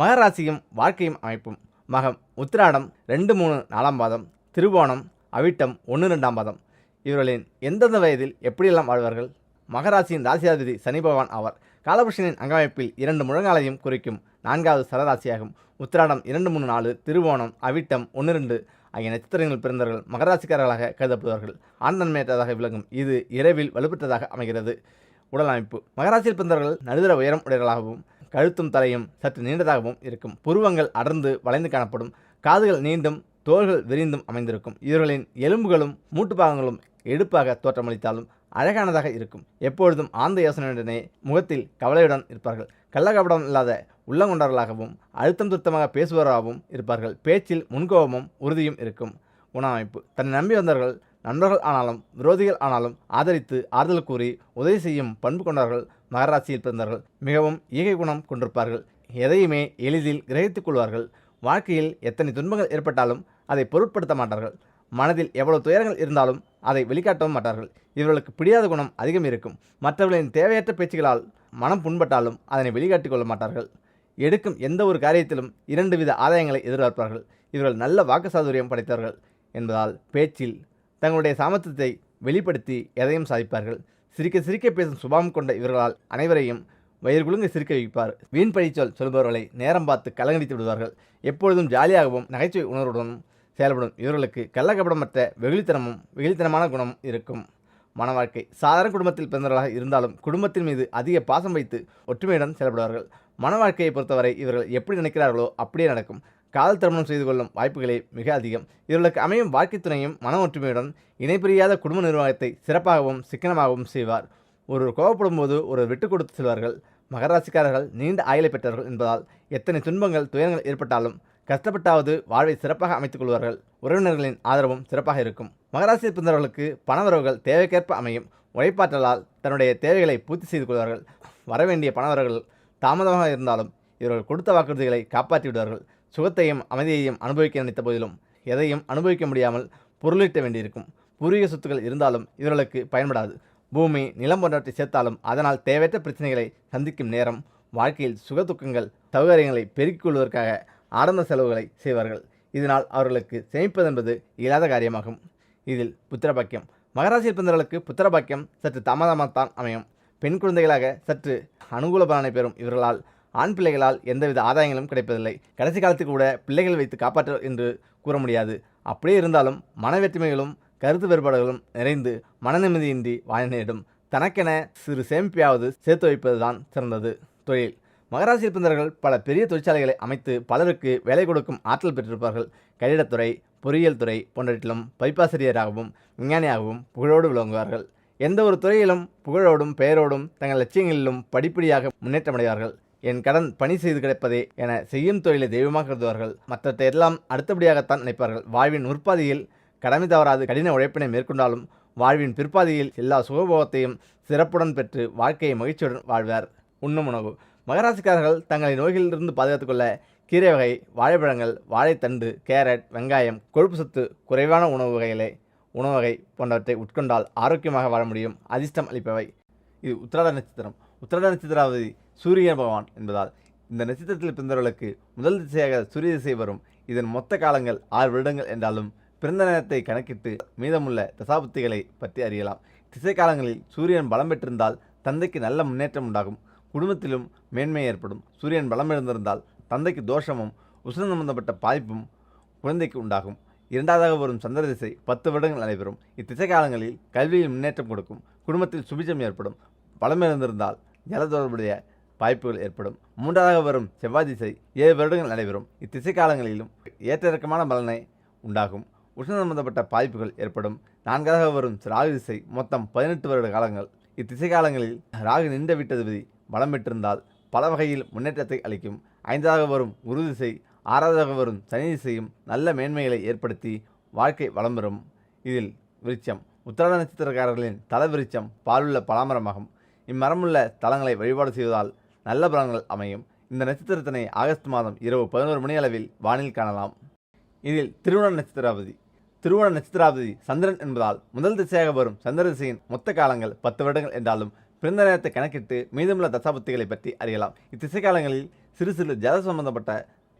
மகராசியும் வாழ்க்கையும் அமைப்பும். மகம் உத்திராடம் ரெண்டு மூணு நாலாம் பாதம். திருவோணம் அவிட்டம் ஒன்று ரெண்டாம் பாதம். இவர்களின் எந்தெந்த வயதில் எப்படியெல்லாம் வாழ்வார்கள்? மகராசியின் ராசியாதிபதி சனி பகவான் ஆவார். காலபுருஷனின் அங்கமைப்பில் இரண்டு முழங்காலையும் குறிக்கும் நான்காவது சரராசியாகும். உத்திராடம் இரண்டு மூணு நாலு திருவோணம் அவிட்டம் ஒன்று ரெண்டு ஆகிய நட்சத்திரங்கள் பிறந்தவர்கள் மகராசிக்காரர்களாக கருதப்படுவார்கள். ஆண்டன்மையற்றதாக விளங்கும் இது இரவில் வலுப்பெற்றதாக அமைகிறது. உடல் அமைப்பு. மகராசியில் பிறந்தவர்கள் நடுதர உயரம் உடையவர்களாகவும் கழுத்தும் தலையும் சற்று நீண்டதாகவும் இருக்கும். புருவங்கள் அடர்ந்து வளைந்து காணப்படும். காதுகள் நீண்டும் தோள்கள் விரிந்தும் அமைந்திருக்கும். இவர்களின் எலும்புகளும் மூட்டுப்பாகங்களும் எடுப்பாக தோற்றமளித்தாலும் அழகானதாக இருக்கும். எப்பொழுதும் ஆந்த யோசனையுடனே முகத்தில் கவலையுடன் இருப்பார்கள். கள்ளகபடம் இல்லாத உள்ளங்கொண்டவர்களாகவும் அழுத்தம் திருத்தமாக பேசுபவராகவும் இருப்பார்கள். பேச்சில் முன்கோபமும் உறுதியும் இருக்கும். உணவமைப்பு. தன்னை நம்பி வந்தவர்கள் நண்பர்கள் ஆனாலும் விரோதிகள் ஆனாலும் ஆதரித்து ஆறுதல் கூறி உதவி செய்யும் பண்பு கொண்டவர்கள் மகராசியில் பிறந்தவர்கள் மிகவும் ஈகை குணம் கொண்டிருப்பார்கள். எதையுமே எளிதில் கிரகித்துக் கொள்வார்கள். வாழ்க்கையில் எத்தனை துன்பங்கள் ஏற்பட்டாலும் அதை பொருட்படுத்த மாட்டார்கள். மனதில் எவ்வளவு துயரங்கள் இருந்தாலும் அதை வெளிக்காட்டவும் மாட்டார்கள். இவர்களுக்கு பிடியாத குணம் அதிகம் இருக்கும். மற்றவர்களின் தேவையற்ற பேச்சுகளால் மனம் புண்பட்டாலும் அதனை வெளிக்காட்டிக் கொள்ள மாட்டார்கள். எடுக்கும் எந்த ஒரு காரியத்திலும் இரண்டு வித ஆதாயங்களை எதிர்பார்ப்பார்கள். இவர்கள் நல்ல வாக்கு சாதுரியம் படைத்தவர்கள் என்பதால் பேச்சில் தங்களுடைய சாமர்த்தியத்தை வெளிப்படுத்தி எதையும் சாதிப்பார்கள். சிரிக்க சிரிக்க பேசும் சுபாவம் கொண்ட இவர்களால் அனைவரையும் வயிறு குலுங்க சிரிக்க வைப்பார். வீண் பழிச்சொல் சொல்பவர்களை நேரம் பார்த்து கலங்கடித்து விடுவார்கள். எப்பொழுதும் ஜாலியாகவும் நகைச்சுவை உணர்வுடனும் செயல்படும் இவர்களுக்கு கள்ளக்கபடமற்ற வெகுளித்தனமும் வெகுளித்தனமான குணம் இருக்கும். மன வாழ்க்கை சாதாரண குடும்பத்தில் பிறந்தவர்களாக இருந்தாலும் குடும்பத்தின் மீது அதிக பாசம் வைத்து ஒற்றுமையுடன் செயல்படுவார்கள். மன வாழ்க்கையை பொறுத்தவரை இவர்கள் எப்படி நினைக்கிறார்களோ அப்படியே நடக்கும். காதல் திருமணம் செய்து கொள்ளும் வாய்ப்புகளே மிக அதிகம். இவர்களுக்கு அமையும் வாழ்க்கை துணையும் மன ஒற்றுமையுடன் இணைபிரியாத குடும்ப நிர்வாகத்தை சிறப்பாகவும் சிக்கனமாகவும் செய்வார். ஒருவர் கோவப்படும் போது ஒரு விட்டு கொடுத்து செல்வார்கள். மகராசிக்காரர்கள் நீண்ட ஆயுளை பெற்றவர்கள் என்பதால் எத்தனை துன்பங்கள் துயரங்கள் ஏற்பட்டாலும் கஷ்டப்பட்டாவது வாழ்வை சிறப்பாக அமைத்துக் கொள்வார்கள். உறவினர்களின் ஆதரவும் சிறப்பாக இருக்கும். மகராசியில் பிறந்தவர்களுக்கு பணவரவுகள் தேவைக்கேற்ப அமையும். உழைப்பாற்றலால் தன்னுடைய தேவைகளை பூர்த்தி செய்து கொள்வார்கள். வரவேண்டிய பணவரவுகள் தாமதமாக இருந்தாலும் இவர்கள் கொடுத்த வாக்குறுதிகளை காப்பாற்றி விடுவார்கள். சுகத்தையும் அமைதியையும் அனுபவிக்க நினைத்த போதிலும் எதையும் அனுபவிக்க முடியாமல் பொருளீட்ட வேண்டியிருக்கும். பூர்வீக சொத்துக்கள் இருந்தாலும் இவர்களுக்கு பயன்படாது. பூமி நிலம் போன்றவற்றை சேர்த்தாலும் அதனால் தேவையற்ற பிரச்சனைகளை சந்திக்கும் நேரம் வாழ்க்கையில் சுக துக்கங்கள் சௌகரியங்களை பெருக்கிக் கொள்வதற்காக ஆரம்ப செலவுகளை செய்வார்கள். இதனால் அவர்களுக்கு சேமிப்பது என்பது இயலாத காரியமாகும். இதில் புத்திரபாக்கியம். மகராசியில் பிறந்தவர்களுக்கு புத்திரபாக்கியம் சற்று தாமதமாகத்தான் அமையும். பெண் குழந்தைகளாக சற்று அனுகூல பலனை பெறும் இவர்களால் ஆண் பிள்ளைகளால் எந்தவித ஆதாயங்களும் கிடைப்பதில்லை. கடைசி காலத்துக்கு கூட பிள்ளைகள் வைத்து காப்பாற்ற என்று கூற முடியாது. அப்படியே இருந்தாலும் மன வேற்றுமைகளும் கருத்து வேறுபாடுகளும் நிறைந்து மன நிம்மதியின்றி வாழ நேரிடும். தனக்கென சிறு சேமிப்பையாவது சேர்த்து வைப்பதுதான் சிறந்தது. தொழில். மகராசி பிறந்தவர்கள் பல பெரிய தொழிற்சாலைகளை அமைத்து பலருக்கு வேலை கொடுக்கும் ஆற்றல் பெற்றிருப்பார்கள். கட்டிடத்துறை பொறியியல் துறை போன்றவற்றிலும் பைப்பாசிரியராகவும் விஞ்ஞானியாகவும் புகழோடு விளங்குவார்கள். எந்த ஒரு துறையிலும் புகழோடும் பெயரோடும் தங்கள் லட்சியங்களிலும் படிப்படியாக முன்னேற்றமடைவார்கள் என் கடன் பணி செய்து கிடைப்பதே என செய்யும் தொழிலை தெய்வமாக கருதுவார்கள். மற்றத்தை எல்லாம் அடுத்தபடியாகத்தான் நினைப்பார்கள். வாழ்வின் முற்பாதியில் கடமை தவறாது கடின உழைப்பினை மேற்கொண்டாலும் வாழ்வின் பிற்பாதியில் எல்லா சுகபோகத்தையும் சிறப்புடன் பெற்று வாழ்க்கையை மகிழ்ச்சியுடன் வாழ்வார். உண்ணும் உணவு. மகராசிக்காரர்கள் தங்களை நோய்களிலிருந்து பாதுகாத்துக் கொள்ள கீரை வகை வாழைப்பழங்கள் வாழைத்தண்டு கேரட் வெங்காயம் கொழுப்பு சத்து குறைவான உணவு வகைகளை உணவு வகை போன்றவற்றை உட்கொண்டால் ஆரோக்கியமாக வாழ முடியும். அதிர்ஷ்டம் அளிப்பவை. இது உத்திராட நட்சத்திரம். உத்திராட நட்சத்திராவதி சூரிய பகவான் என்பதால் இந்த நட்சத்திரத்தில் பிறந்தவர்களுக்கு முதல் திசையாக சூரிய திசை வரும். இதன் மொத்த காலங்கள் ஆறு வருடங்கள் என்றாலும் பிறந்த நேரத்தை கணக்கிட்டு மீதமுள்ள தசாபுத்திகளை பற்றி அறியலாம். திசை காலங்களில் சூரியன் பலம் பெற்றிருந்தால் தந்தைக்கு நல்ல முன்னேற்றம் உண்டாகும். குடும்பத்திலும் மேன்மை ஏற்படும். சூரியன் பலம் இருந்திருந்தால் தந்தைக்கு தோஷமும் உசுரம் சம்பந்தப்பட்ட பாதிப்பும் குழந்தைக்கு உண்டாகும். இரண்டாவதாக வரும் சந்திர திசை பத்து வருடங்கள் நடைபெறும். இத்திசை காலங்களில் கல்வியில் முன்னேற்றம் கொடுக்கும். குடும்பத்தில் சுபிச்சம் ஏற்படும். பலம் இருந்திருந்தால் ஜல தொடர்புடைய வாய்ப்புகள் ஏற்படும். மூன்றாவதாக வரும் செவ்வாய் திசை ஏழு வருடங்கள் நடைபெறும். இத்திசை காலங்களிலும் ஏற்ற இறக்கமான பலனை உண்டாகும். உஷ்ண சம்பந்தப்பட்ட பாதிப்புகள் ஏற்படும். நான்காவதாக வரும் ராகு திசை மொத்தம் பதினெட்டு வருட காலங்கள். இத்திசை காலங்களில் ராகு நின்ற விட்டதிபதி பலம் பெற்றிருந்தால் பல வகையில் முன்னேற்றத்தை அளிக்கும். ஐந்தாக வரும் குரு திசை ஆறாவதாக வரும் சனி திசையும் நல்ல மேன்மைகளை ஏற்படுத்தி வாழ்க்கை வளம் பெறும். இதில் விருச்சம். உத்திராட நட்சத்திரக்காரர்களின் தல விருட்சம் பாலுள்ள பலாமரமாகும். இம்மரமுள்ள தலங்களை வழிபாடு செய்வதால் நல்ல பலன்கள் அமையும். இந்த நட்சத்திரத்தினை ஆகஸ்ட் மாதம் இரவு பதினோரு மணி அளவில் வானில் காணலாம். இதில் திருவண்ண நட்சத்திராவதி. திருவண நட்சத்திராவதி சந்திரன் என்பதால் முதல் திசையாக வரும் சந்திர திசையின் மொத்த காலங்கள் பத்து வருடங்கள் என்றாலும் பிறந்த நேரத்தை கணக்கிட்டு மீதமுள்ள தசாபத்திகளை பற்றி அறியலாம். இத்திசை காலங்களில் சிறு சிறு ஜல சம்பந்தப்பட்ட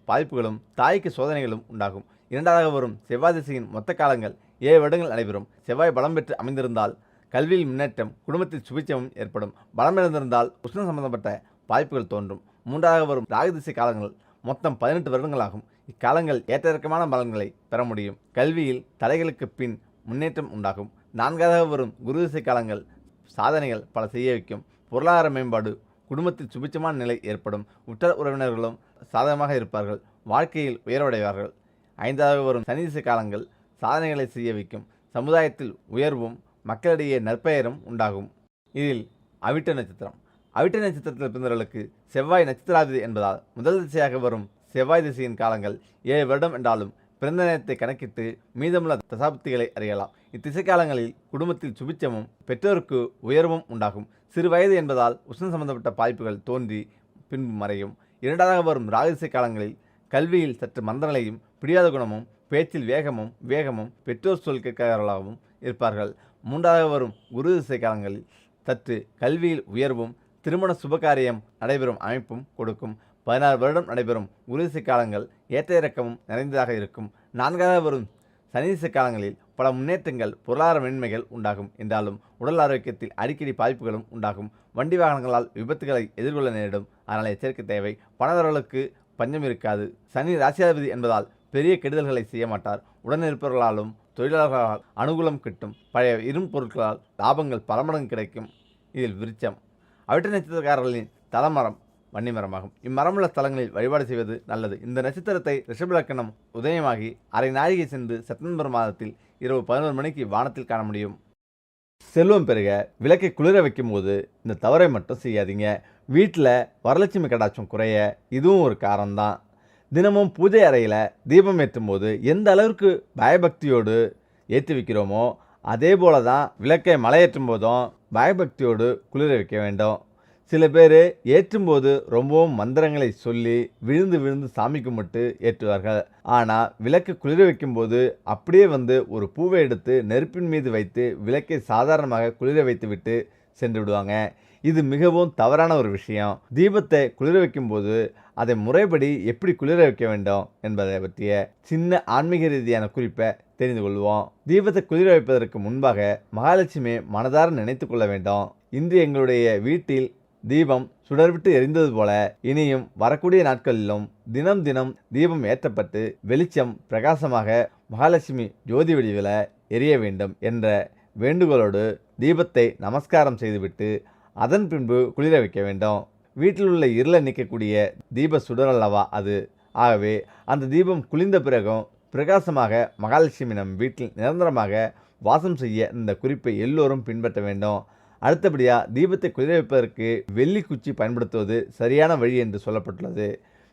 பாதிப்புகளும் தாய்க்கு சோதனைகளும் உண்டாகும். இரண்டாவதாக வரும் செவ்வாய் திசையின் மொத்த காலங்கள் ஏழு வருடங்கள் நடைபெறும். செவ்வாய் பலம் பெற்று அமைந்திருந்தால் கல்வியில் முன்னேற்றம் குடும்பத்தில் சுபிச்சமும் ஏற்படும். பலமிழந்திருந்தால் உஷ்ண சம்பந்தப்பட்ட வாய்ப்புகள் தோன்றும். மூன்றாக வரும் ராகதிசை காலங்கள் மொத்தம் பதினெட்டு வருடங்களாகும். இக்காலங்கள் ஏற்ற இறக்கமான பலன்களை பெற முடியும். கல்வியில் தடைகளுக்கு பின் முன்னேற்றம் உண்டாகும். நான்காவதாக வரும் குரு திசை காலங்கள் சாதனைகள் பல செய்ய வைக்கும். பொருளாதார மேம்பாடு குடும்பத்தில் சுபிச்சமான நிலை ஏற்படும். உற்ற உறவினர்களும் சாதகமாக இருப்பார்கள். வாழ்க்கையில் உயர்வடைவார்கள். ஐந்தாவது வரும் சனி திசை காலங்கள் சாதனைகளை செய்ய வைக்கும். சமுதாயத்தில் உயர்வும் மக்களிடையே நற்பெயரும் உண்டாகும். இதில் அவிட்ட நட்சத்திரம். அவிட்ட நட்சத்திரத்தில் பிறந்தவர்களுக்கு செவ்வாய் நட்சத்திராதி என்பதால் முதல் திசையாக வரும் செவ்வாய் திசையின் காலங்கள் ஏழு வருடம் என்றாலும் பிறந்த நேரத்தை கணக்கிட்டு மீதமுள்ள தசாப்திகளை அறியலாம். இத்திசை காலங்களில் குடும்பத்தில் சுபிச்சமும் பெற்றோருக்கு உயர்வும் உண்டாகும். சிறு வயது என்பதால் உஷ்ணம் சம்பந்தப்பட்ட வாய்ப்புகள் தோன்றி பின்பு மறையும். இரண்டாவதாக வரும் ராகதிசை காலங்களில் கல்வியில் சற்று மந்தநிலையும் பிடியாத குணமும் பேச்சில் வேகமும் வேகமும் பெற்றோர் சொல் கேட்காதவர்களாகவும் இருப்பார்கள். மூன்றாவது வரும் குரு திசைக்காலங்களில் சற்று கல்வியில் உயர்வும் திருமண சுபகாரியம் நடைபெறும் அமைப்பும் கொடுக்கும். பதினாறு வருடம் நடைபெறும் குரு காலங்கள் ஏற்ற இறக்கமும் நிறைந்ததாக இருக்கும். நான்காவது வரும் சனி காலங்களில் பல முன்னேற்றங்கள் பொருளாதார மேன்மைகள் உண்டாகும். என்றாலும் உடல் ஆரோக்கியத்தில் அடிக்கடி பாதிப்புகளும் உண்டாகும். வண்டி வாகனங்களால் விபத்துகளை எதிர்கொள்ள நேரிடும். அதனால் எச்சரிக்கை தேவை. பணவர்களுக்கு பஞ்சம் இருக்காது. சனி ராசியாதிபதி என்பதால் பெரிய கெடுதல்களை செய்ய மாட்டார். உடன் இருப்பவர்களாலும் தொழிலாளர்களால் அனுகூலம் கிட்டும் பழைய இரும்பு பொருட்களால் லாபங்கள் பல மடங்கு கிடைக்கும். இதில் விருச்சம். அவிட்ட நட்சத்திரக்காரர்களின் தலமரம் வன்னிமரமாகும் இம்மரமுள்ள ஸ்தலங்களில் வழிபாடு செய்வது நல்லது. இந்த நட்சத்திரத்தை ரிஷபலக்கணம் உதயமாகி அரை நாழிகை சென்று செப்டம்பர் மாதத்தில் இரவு பதினோரு மணிக்கு வானத்தில் காண முடியும். செல்வம் பெருக விளக்கை குளிர வைக்கும்போது இந்த தவறை மட்டும் செய்யாதீங்க. வீட்டில் வரலட்சுமி கடாட்சம் குறைய இதுவும் ஒரு காரணம்தான். தினமும் பூஜை அறையில் தீபம் ஏற்றும் போது எந்த அளவிற்கு பயபக்தியோடு ஏற்றி வைக்கிறோமோ அதே போல தான் விளக்கை மலையேற்றும் போதும் பயபக்தியோடு குளிர வைக்க வேண்டும். சில பேர் ஏற்றும்போது ரொம்பவும் மந்திரங்களை சொல்லி விழுந்து விழுந்து சாமி கும்பிட்டு ஏற்றுவார்கள். ஆனால் விளக்கு குளிர வைக்கும்போது அப்படியே வந்து ஒரு பூவை எடுத்து நெருப்பின் மீது வைத்து விளக்கை சாதாரணமாக குளிர வைத்துவிட்டு சென்று விடுவாங்க. இது மிகவும் தவறான ஒரு விஷயம். தீபத்தை குளிர வைக்கும்போது அதை முறைப்படி எப்படி குளிர வைக்க வேண்டும் என்பதை பற்றிய சின்ன ஆன்மீக ரீதியான குறிப்பை தெரிந்து கொள்வோம். தீபத்தை குளிர வைப்பதற்கு முன்பாக மகாலட்சுமி மனதார நினைத்து கொள்ள வேண்டும். இன்று எங்களுடைய வீட்டில் தீபம் சுடர்விட்டு எரிந்தது போல இனியும் வரக்கூடிய நாட்களிலும் தினம் தினம் தீபம் ஏற்றப்பட்டு வெளிச்சம் பிரகாசமாக மகாலட்சுமி ஜோதி வடிவில் எரிய வேண்டும் என்ற வேண்டுகோளோடு தீபத்தை நமஸ்காரம் செய்துவிட்டு அதன் பின்பு குளிர வைக்க வேண்டும். வீட்டில் உள்ள இருளை நிற்கக்கூடிய தீப சுடர் அல்லவா அது? ஆகவே அந்த தீபம் குளிர்ந்த பிறகும் பிரகாசமாக மகாலட்சுமி நம் வீட்டில் நிரந்தரமாக வாசம் செய்ய இந்த குறிப்பை எல்லோரும் பின்பற்ற வேண்டும். அடுத்தபடியாக தீபத்தை குளிர வைப்பதற்கு வெள்ளி குச்சி பயன்படுத்துவது சரியான வழி என்று சொல்லப்பட்டுள்ளது.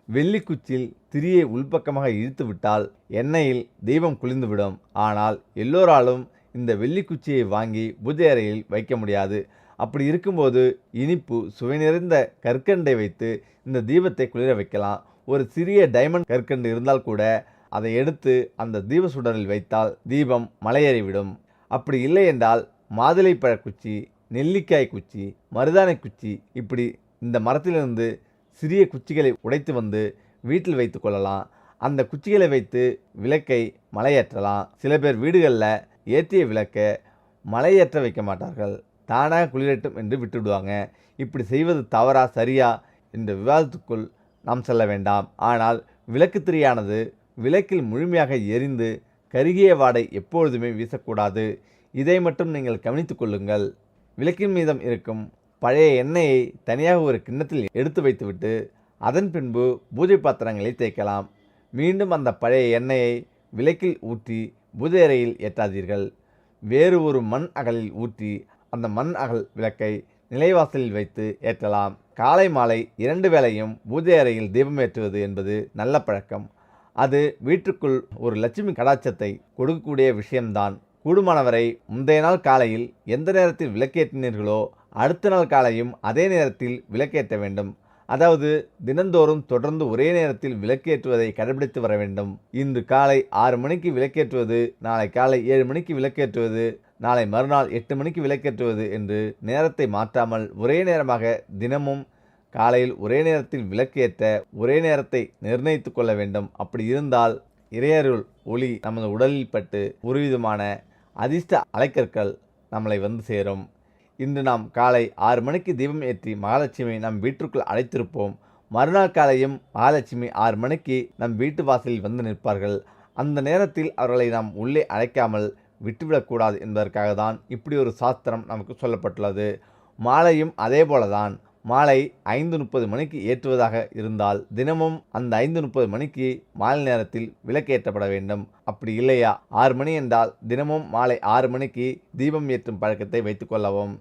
வெள்ளி குச்சியில் திரியை உள்பக்கமாக இழுத்து விட்டால் எண்ணெயில் தீபம் குளிர்ந்துவிடும் ஆனால் எல்லோராலும் இந்த வெள்ளி குச்சியை வாங்கி பூஜை அறையில் வைக்க முடியாது. அப்படி இருக்கும்போது இனிப்பு சுவை நிறைந்த கற்கண்டை வைத்து இந்த தீபத்தை குளிர வைக்கலாம். ஒரு சிறிய டைமண்ட் கற்கண்டு இருந்தால் கூட அதை எடுத்து அந்த தீப சுடரில் வைத்தால் தீபம் மலையேறிவிடும். அப்படி இல்லை என்றால் மாதுளைப்பழ குச்சி நெல்லிக்காய் குச்சி மருதானை குச்சி இப்படி இந்த மரத்திலிருந்து சிறிய குச்சிகளை உடைத்து வந்து வீட்டில் வைத்து கொள்ளலாம். அந்த குச்சிகளை வைத்து விளக்கை மலையேற்றலாம். சில பேர் வீடுகளில் ஏற்றிய விளக்கை மலையேற்ற வைக்க மாட்டார்கள். தானாக குளிரட்டும் என்று விட்டுவிடுவாங்க. இப்படி செய்வது தவறா சரியா என்ற விவாதத்துக்குள் நாம் செல்ல வேண்டாம். ஆனால் விளக்கு திரியானது விளக்கில் முழுமையாக எரிந்து கருகிய வாடை எப்பொழுதுமே வீசக்கூடாது. இதை மட்டும் நீங்கள் கவனித்து கொள்ளுங்கள். விளக்கின் மீதம் இருக்கும் பழைய எண்ணெயை தனியாக ஒரு கிண்ணத்தில் எடுத்து வைத்துவிட்டு அதன் பின்பு பூஜை பாத்திரங்களை தேய்க்கலாம். மீண்டும் அந்த பழைய எண்ணெயை விளக்கில் ஊற்றி பூஜை அறையில் ஏற்றாதீர்கள். வேறு ஒரு மண் அகலில் ஊற்றி அந்த மண் அகல் விளக்கை நிலைவாசலில் வைத்து ஏற்றலாம். காலை மாலை இரண்டு வேளையும் பூஜை அறையில் தீபம் ஏற்றுவது என்பது நல்ல பழக்கம். அது வீட்டுக்குள் ஒரு லட்சுமி கடாச்சத்தை கொடுக்கக்கூடிய விஷயம்தான். கூடுமானவரை முந்தைய நாள் காலையில் எந்த நேரத்தில் விளக்கேற்றினீர்களோ அடுத்த நாள் காலையும் அதே நேரத்தில் விளக்கேற்ற வேண்டும். அதாவது தினந்தோறும் தொடர்ந்து ஒரே நேரத்தில் விளக்கேற்றுவதை கடைபிடித்து வர வேண்டும். இன்று காலை ஆறு மணிக்கு விளக்கேற்றுவது நாளை காலை ஏழு மணிக்கு விளக்கேற்றுவது நாளை மறுநாள் எட்டு மணிக்கு விளக்கேற்றுவது என்று நேரத்தை மாற்றாமல் ஒரே நேரமாக தினமும் காலையில் ஒரே நேரத்தில் விளக்கேற்ற ஒரே நேரத்தை நிர்ணயித்து கொள்ள வேண்டும். அப்படி இருந்தால் இறையருள் ஒளி நமது உடலில் பட்டு ஒருவிதமான அதிர்ஷ்ட அலைக்கற்கள் நம்மளை வந்து சேரும். இன்று நாம் காலை ஆறு மணிக்கு தீபம் ஏற்றி மகாலட்சுமியை நம் வீட்டிற்குள் அழைத்திருப்போம். மறுநாள் காலையும் மகாலட்சுமி ஆறு மணிக்கு நம் வீட்டு வாசலில் வந்து நிற்பார்கள். அந்த நேரத்தில் அவர்களை நாம் உள்ளே அழைக்காமல் விட்டுவிடக்கூடாது என்பதற்காக தான் இப்படி ஒரு சாஸ்திரம் நமக்கு சொல்லப்பட்டுள்ளது. மாலையும் அதே போலதான் மாலை ஐந்து முப்பது மணிக்கு ஏற்றுவதாக இருந்தால் தினமும் அந்த ஐந்து முப்பது மணிக்கு மாலை நேரத்தில் விளக்கேற்றப்பட வேண்டும். அப்படி இல்லையா? ஆறு மணி என்றால் தினமும் மாலை ஆறு மணிக்கு தீபம் ஏற்றும் பழக்கத்தை வைத்துக்கொள்ளவும்